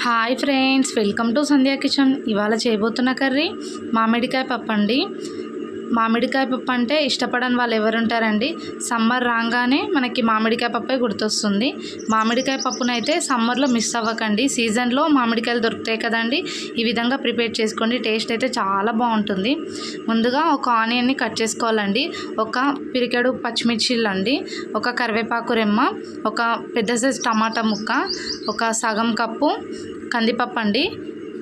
Hi friends welcome to Sandhya kitchen. ఇవాళ చేయబోతున్న curry మామిడికాయ పప్పు అండి మామిడికాయ పప్పు అంటే ఇష్టపడని వాళ్ళు ఎవరుంటారండి? సమ్మర్ రాగానే మనకి మామిడికాయ పప్పే గుర్తొస్తుంది. మామిడికాయ పప్పునైతే సమ్మర్లో మిస్ అవ్వకండి. సీజన్లో మామిడికాయలు దొరుకుతాయి కదండి. ఈ విధంగా ప్రిపేర్ చేసుకోండి. టేస్ట్ అయితే చాలా బాగుంటుంది. ముందుగా ఒక ఆనియన్ని కట్ చేసుకోవాలండి. ఒక పిరికెడు పచ్చిమిర్చిలు అండి ఒక కరివేపాకు రెమ్మ. ఒక పెద్ద సైజ్ టమాటా ముక్క. ఒక సగం కప్పు కందిపప్పు అండి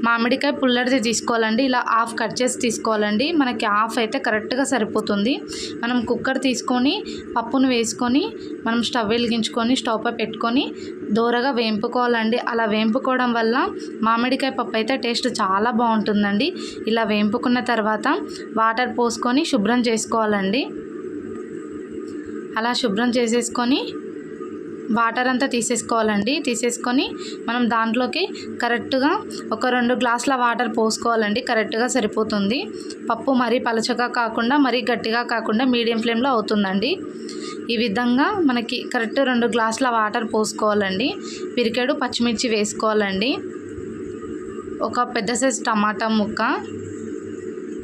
మామిడికాయ పుల్లడిది తీసుకోవాలండి. ఇలా హాఫ్ కట్ చేసి తీసుకోవాలండి. మనకి హాఫ్ అయితే కరెక్ట్గా సరిపోతుంది. మనం కుక్కర్ తీసుకొని పప్పును వేసుకొని మనం స్టవ్ వెలిగించుకొని స్టవ్ పై పెట్టుకొని దూరగా వేంపుకోవాలండి. అలా వేంపుకోవడం వల్ల మామిడికాయ పప్పు అయితే టేస్ట్ చాలా బాగుంటుందండి. ఇలా వేంపుకున్న తర్వాత వాటర్ పోసుకొని శుభ్రం చేసుకోవాలండి. అలా శుభ్రం చేసేసుకొని వాటర్ అంతా తీసేసుకోవాలండి. తీసేసుకొని మనం దాంట్లోకి కరెక్ట్గా ఒక రెండు గ్లాసుల వాటర్ పోసుకోవాలండి. కరెక్ట్గా సరిపోతుంది. పప్పు మరీ పలచగా కాకుండా మరీ గట్టిగా కాకుండా మీడియం ఫ్లేమ్లో అవుతుందండి. ఈ విధంగా మనకి కరెక్ట్ రెండు గ్లాసుల వాటర్ పోసుకోవాలండి. పిరికెడు పచ్చిమిర్చి వేసుకోవాలండి. ఒక పెద్ద సైజ్ టమాటా ముక్క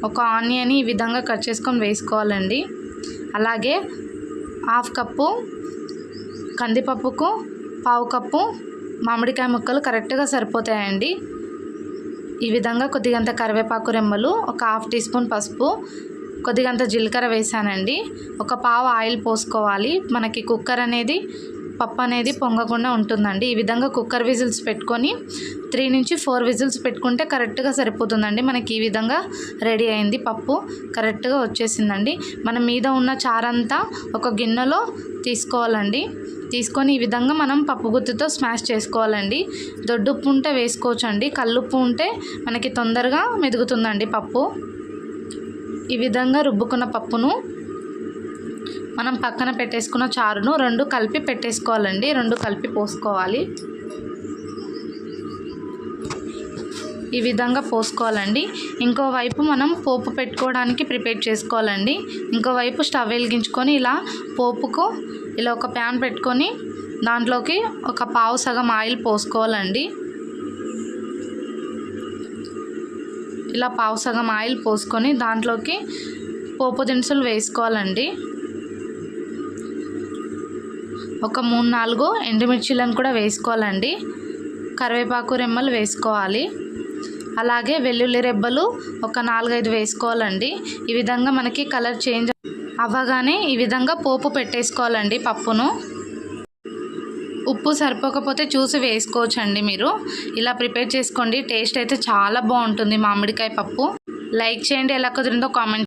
ఒక ఆనియన్ ఈ విధంగా కట్ చేసుకొని వేసుకోవాలండి. అలాగే హాఫ్ కప్పు కందిపప్పుకు పావు కప్పు మామిడికాయ ముక్కలు కరెక్ట్గా సరిపోతాయండి. ఈ విధంగా కొద్దిగంత కరివేపాకు రెమ్మలు ఒక హాఫ్ టీ స్పూన్ పసుపు కొద్దిగంత జీలకర్ర వేసానండి. ఒక పావు ఆయిల్ పోసుకోవాలి. మనకి కుక్కర్ అనేది పప్పు అనేది పొంగకుండా ఉంటుందండి. ఈ విధంగా కుక్కర్ విజిల్స్ పెట్టుకొని త్రీ నుంచి ఫోర్ విజిల్స్ పెట్టుకుంటే కరెక్ట్గా సరిపోతుందండి. మనకి ఈ విధంగా రెడీ అయింది పప్పు. కరెక్ట్గా వచ్చేసిందండి. మన మీద ఉన్న చారంతా ఒక గిన్నెలో తీసుకోవాలండి. తీసుకొని ఈ విధంగా మనం పప్పు గుత్తితో స్మాష్ చేసుకోవాలండి. దొడ్డుప్పు ఉంటే వేసుకోవచ్చు అండి కల్లుప్పు ఉంటే మనకి తొందరగా మెదుగుతుందండి పప్పు. ఈ విధంగా రుబ్బుకున్న పప్పును మనం పక్కన పెట్టేసుకున్న చారును రెండు కలిపి పెట్టేసుకోవాలండి. రెండు కలిపి పోసుకోవాలి. ఈ విధంగా పోసుకోవాలండి. ఇంకోవైపు మనం పోపు పెట్టుకోవడానికి ప్రిపేర్ చేసుకోవాలండి. ఇంకోవైపు స్టవ్ వెలిగించుకొని ఇలా పోపుకు ఇలా ఒక ప్యాన్ పెట్టుకొని దాంట్లోకి ఒక పావు సగం ఆయిల్ పోసుకోవాలండి. ఇలా పావు సగం ఆయిల్ పోసుకొని దాంట్లోకి పోపు దినుసులు వేసుకోవాలండి. ఒక మూడు నాలుగు ఎండుమిర్చీలను కూడా వేసుకోవాలండి. కరివేపాకు రెమ్మలు వేసుకోవాలి. అలాగే వెల్లుల్లి రెబ్బలు ఒక నాలుగైదు వేసుకోవాలండి. ఈ విధంగా మనకి కలర్ చేంజ్ అవ్వగానే ఈ విధంగా పోపు పెట్టేసుకోవాలండి పప్పును. ఉప్పు సరిపోకపోతే చూసి వేసుకోవచ్చండి మీరు. ఇలా ప్రిపేర్ చేసుకోండి టేస్ట్ అయితే చాలా బాగుంటుంది మామిడికాయ పప్పు. లైక్ చేయండి ఎలా కుదిరిందో కామెంట్